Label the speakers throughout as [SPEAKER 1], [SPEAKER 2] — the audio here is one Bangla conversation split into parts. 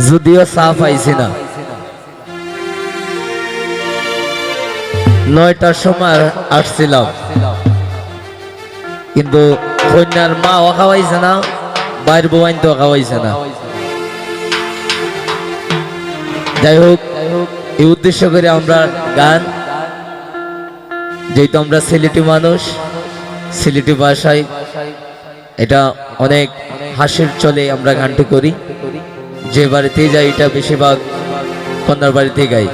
[SPEAKER 1] যদিও চা পাইছি না। নয়টার সময় আসছিলাম। কিন্তু কন্যার মা ও খাওয়াইছে না, বাইর বোয়াইন তো খাওয়াইছে না। যাই হোক, এই উদ্দেশ্য করে আমরা গান। যেহেতু আমরা সিলেটি মানুষ, সিলেটি ভাষায়, এটা অনেক হাসির চলে আমরা গানটি করি। যে বাড়িতে যাই, এটা বেশিরভাগ কন্যার বাড়িতে গাই।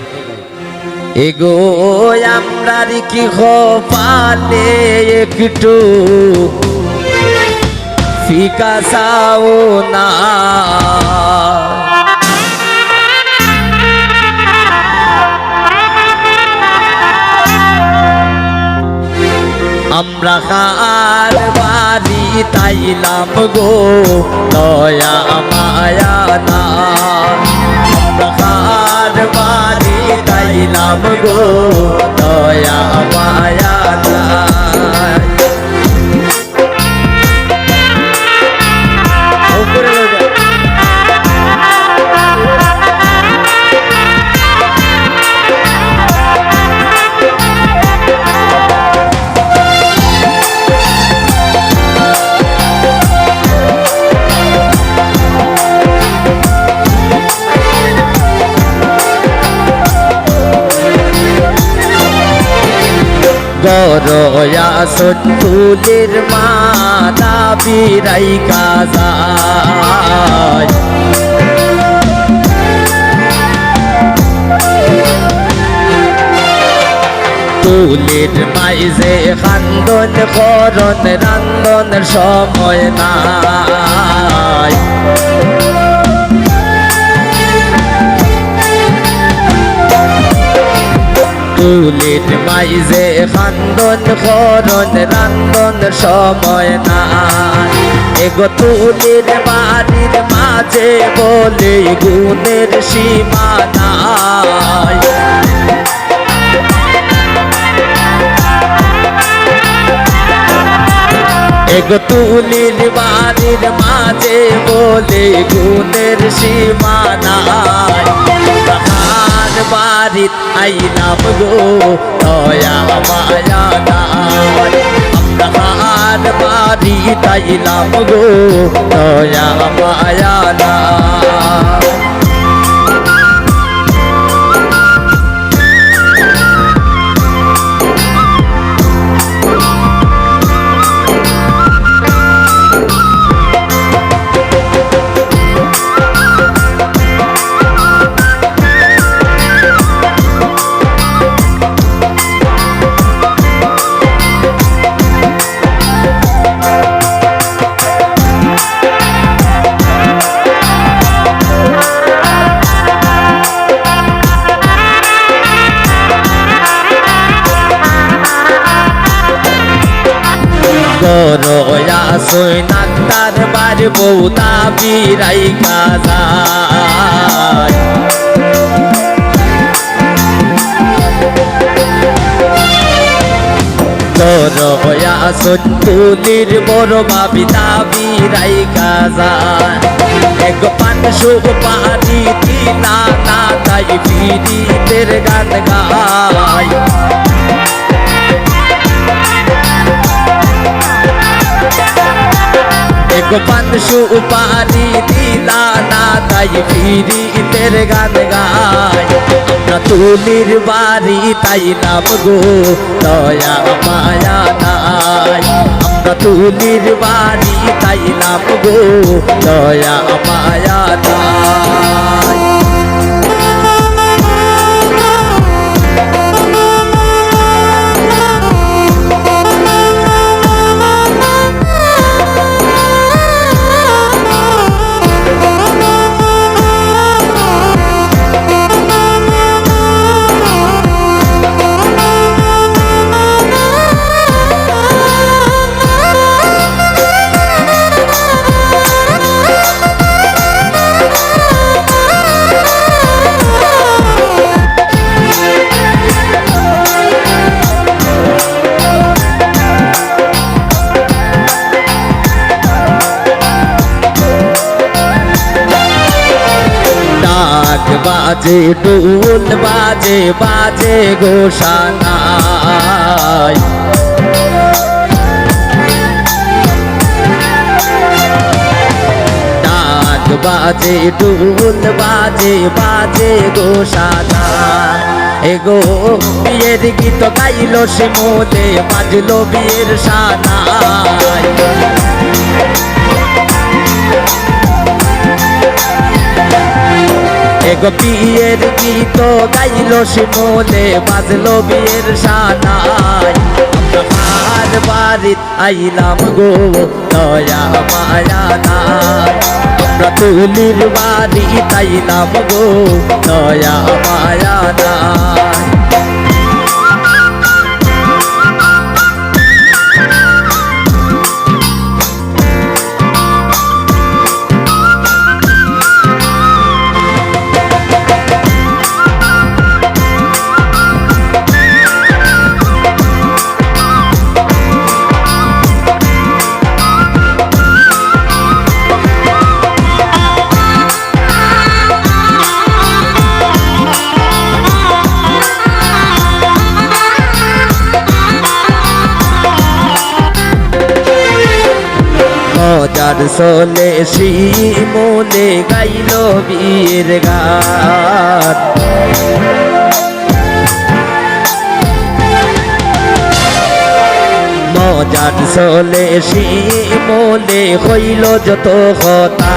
[SPEAKER 1] এগো, আমরা কি পালে একটু ফিকা সাও না। আমরা কার বাড়ি তাইলাম গো, দয়া, মায়া না আমরা কার বাড়ি তাইলাম গো দয়া মায়া গরয়া সন্তুলের মাতা বিরাই কাজায় তুলের মাইজে খান্দন করন রান্দনের সময় নাই। তুলির মাইজে খান্দন খরন রান্দন, সময় না এগো তুলির বাড়ির মাঝে বলে গুণের সীমা নাই। এগো তুলির বাড়ির মাঝে বলে গুণের সীমা তাহার বাড়িত আইলাম গো দয়া মায়া নাই তাহার বাড়িত আইলাম গো দয়া মায়া নাই বৌদা বিরাই কাজায় গরয়া সন্তুলির বড় বাবিতা বিরাই কাজায় এক পান শুভ পানি দিলা না তাই ফিরিতের গান গায় পানসু উপানি দিলা না তাই ফিরি তের গান গায় তুলির বাড়ি তাই নাম গো দয়া মায়া নাই আমরা তুলির বাড়ি তাই নাম গো দয়া বাজে ডুল বাজে বাজে গোসানায় বাজে ডুল বাজে বাজে গোসানা। এগো বিয়ের গীত গাইল শিমুলে বাজলো বিয়ের সানায়। এগো বিয়ের গীত গাইল শিমুলে, বাজলো বিয়ের সানায় আমার বাড়িত আইলাম গো দয়া মায়া নাই। আমরা তুলির বাড়ি তাইলাম গো দয়া মায়া নাই। মজার মনে গাইল বীর গান। মজার সোলে মনে হইল যত কথা।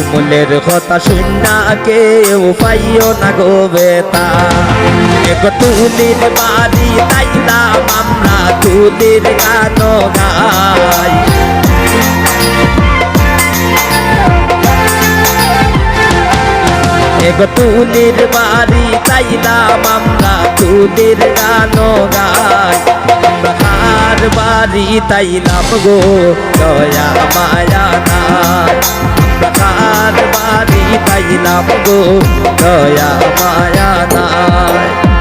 [SPEAKER 1] শিমুলের কথা শুননা কেউ পাইও না গো বেতা। এক তুলির বাড়ি তাইলাম আমরা তুলির গান গাই। এক তুলির বাড়ি তাইলাম আমরা তুলির গান গাই। কার বাড়ি তাইলাম গো, দয়া মায়া নাই। তাইলাম গো দয়া মায়া নাই।